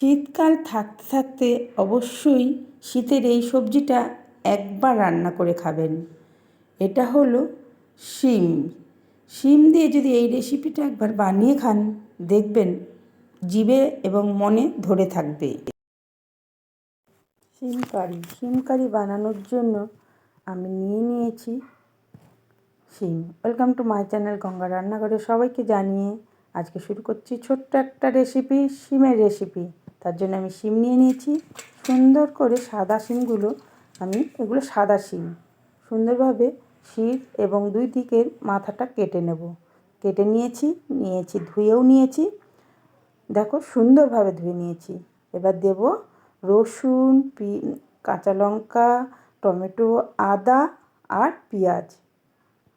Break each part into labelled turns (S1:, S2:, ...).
S1: শীতকাল থাকতে থাকতে অবশ্যই শীতের এই সবজিটা একবার রান্না করে খাবেন। এটা হলো শিম। শিম দিয়ে যদি এই রেসিপিটা একবার বানিয়ে খান, দেখবেন জিভে এবং মনে ধরে থাকবে। শিম কারি। শিম কারি বানানোর জন্য আমি নিয়ে নিয়েছি শিম। Welcome to my channel Ganga রান্নাঘরে সবাইকে জানিয়ে আজকে শুরু করছি ছোট্ট একটা রেসিপি শিমের রেসিপি তার জন্য আমি শিম নিয়ে নিয়েছি। সুন্দর করে সাদা শিমগুলো, আমি এগুলো সাদা শিম। সুন্দরভাবে শীত এবং দুই দিকের মাথাটা কেটে নেব। কেটে নিয়েছি নিয়েছি, ধুয়েও নিয়েছি। দেখো, সুন্দরভাবে ধুয়ে নিয়েছি। এবার দেব রসুন, পি, কাঁচা লঙ্কা, টমেটো, আদা আর পেঁয়াজ।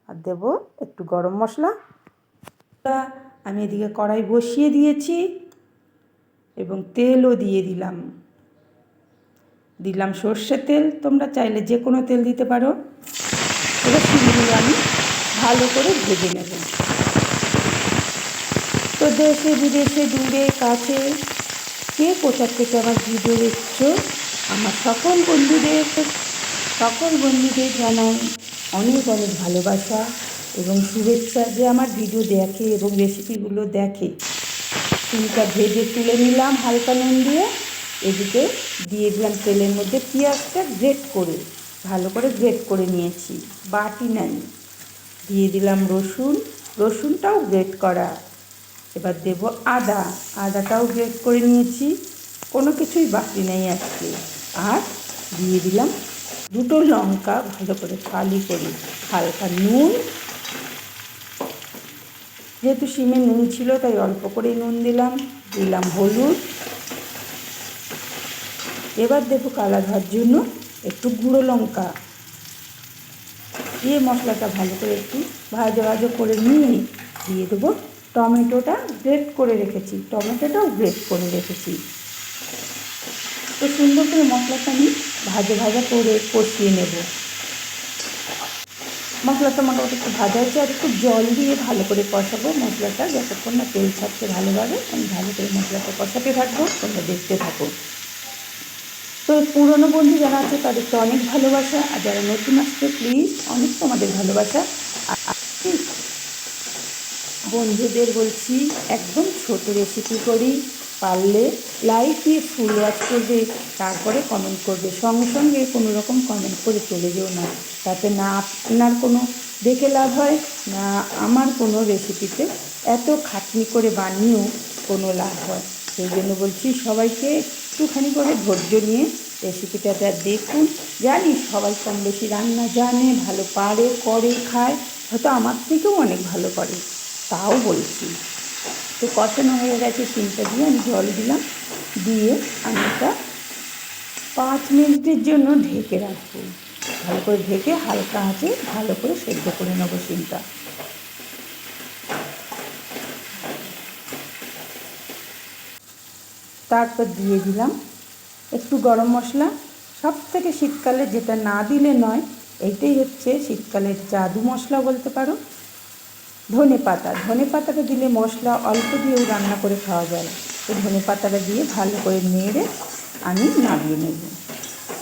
S1: আর দেব একটু গরম মশলা। আমি এদিকে কড়াই বসিয়ে দিয়েছি এবং তেলও দিয়ে দিলাম। দিলাম সর্ষের তেল, তোমরা চাইলে যে কোনো তেল দিতে পারো। এবার শিমগুলো আমি ভালো করে ভেজে নেব। তো দেশে বিদেশে, দূরে, কাছে, কে কোথার থেকে আমার ভিডিও দেখছ, আমার সকল বন্ধুদের সকল বন্ধুদের জানাই অনেক অনেক ভালোবাসা। এবং শুভেচ্ছা যে আমার ভিডিও দেখে এবং রেসিপিগুলো দেখে। চুলটা ভেজে তুলে নিলাম হালকা নুন দিয়ে। এদিকে দিয়ে দিলাম তেলের মধ্যে পেঁয়াজটা গ্রেট করে, ভালো করে গ্রেট করে নিয়েছি, বাটি নাই। দিয়ে দিলাম রসুন, রসুনটাও গ্রেট করা। এবার দেব আদা, আদাটাও গ্রেট করে নিয়েছি, কোনো কিছুই বাকি নেই আজকে। আর দিয়ে দিলাম দুটো লঙ্কা ভালো করে ফালি করে, হালকা নুন যেহেতু শিমে নুন ছিল, তাই অল্প করেই নুন দিলাম দিলাম হলুদ। এবার দেবো কালার হওয়ার জন্য একটু গুঁড়ো লঙ্কা। দিয়ে মশলাটা ভালো করে একটু ভাজা ভাজা করে নিয়ে দিয়ে দেবো। টমেটোটা গ্রেট করে রেখেছি, টমেটোটাও গ্রেট করে রেখেছি। তো সুন্দর করে মশলাটা আমি ভাজা ভাজা করে কষিয়ে নেব। মশলাটা মোটামুটি একটু ভাজা হচ্ছে আর একটু জল দিয়ে ভালো করে কষাবো মশলাটা। যতক্ষণ না তেল ছাড়ছে ভালোভাবে, আমি ভালো করে মশলাটা কষাতে থাকব, তোমরা দেখতে থাকো। তো পুরনো বন্ধু যারা আছে, তাদেরকে অনেক ভালোবাসা, আর যারা নতুন আসছে প্লিজ অনেক তোমাদের ভালোবাসা। বন্ধুদের বলছি, একদম ছোট রেসিপি করি। পারলে লাইক দিয়ে ফুল ওয়াচ করবে তারপরে কমেন্ট করবে। সঙ্গে সঙ্গে কোনো রকম কমেন্ট করে চলে যেও না। তাতে না আপনার কোনো দেখে লাভ হয়, না আমার কোনো রেসিপিতে এত খাটনি করে বানিয়েও কোনো লাভ হয়। সেই জন্য বলছি, সবাইকে একটুখানি করে ধৈর্য নিয়ে রেসিপিটা দেখুন, জানি সবাই কম বেশি রান্না জানে, ভালো পারে, করে, খায়, হয়তো আমার থেকেও অনেক ভালো করে, তাও বলছি। তো কষানো হয়ে গেছে সিমটা দিয়ে আমি জল দিলাম। দিয়ে আমি এটা পাঁচ মিনিটের জন্য ঢেকে রাখব। ভালো করে ঢেকে হালকা আঁচে ভালো করে সেদ্ধ করে নেব সিমটা তারপর দিয়ে দিলাম একটু গরম মশলা। সব থেকে শীতকালে যেটা না দিলে নয়, এইটাই হচ্ছে শীতকালের জাদু মশলা বলতে পারো। ধনে পাতা। ধনে পাতাটা দিলে মশলা অল্প দিয়েও রান্না করে খাওয়া যায় তো ধনে পাতাটা দিয়ে ভালো করে নেড়ে আমি নামিয়ে নেব।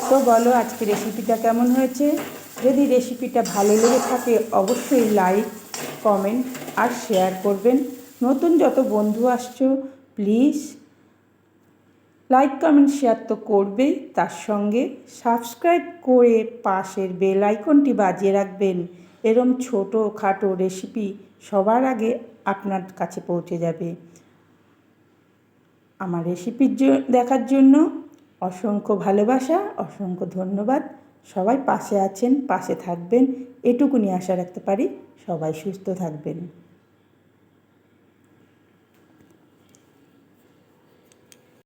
S1: তো বলো আজকে রেসিপিটা কেমন হয়েছে? যদি রেসিপিটা ভালো লেগে থাকে, অবশ্যই লাইক কমেন্ট আর শেয়ার করবেন। নতুন যত বন্ধু আসছো প্লিজ লাইক কমেন্ট শেয়ার তো করবেই। তার সঙ্গে সাবস্ক্রাইব করে পাশের বেল আইকনটি বাজিয়ে রাখবেন। এরম ছোটো খাটো রেসিপি সবার আগে আপনার কাছে পৌঁছে যাবে। আমার রেসিপির দেখার জন্য অসংখ্য ভালোবাসা, অসংখ্য ধন্যবাদ। সবাই পাশে আছেন, পাশে থাকবেন। এটুকুনি আশা রাখতে পারি সবাই সুস্থ থাকবেন।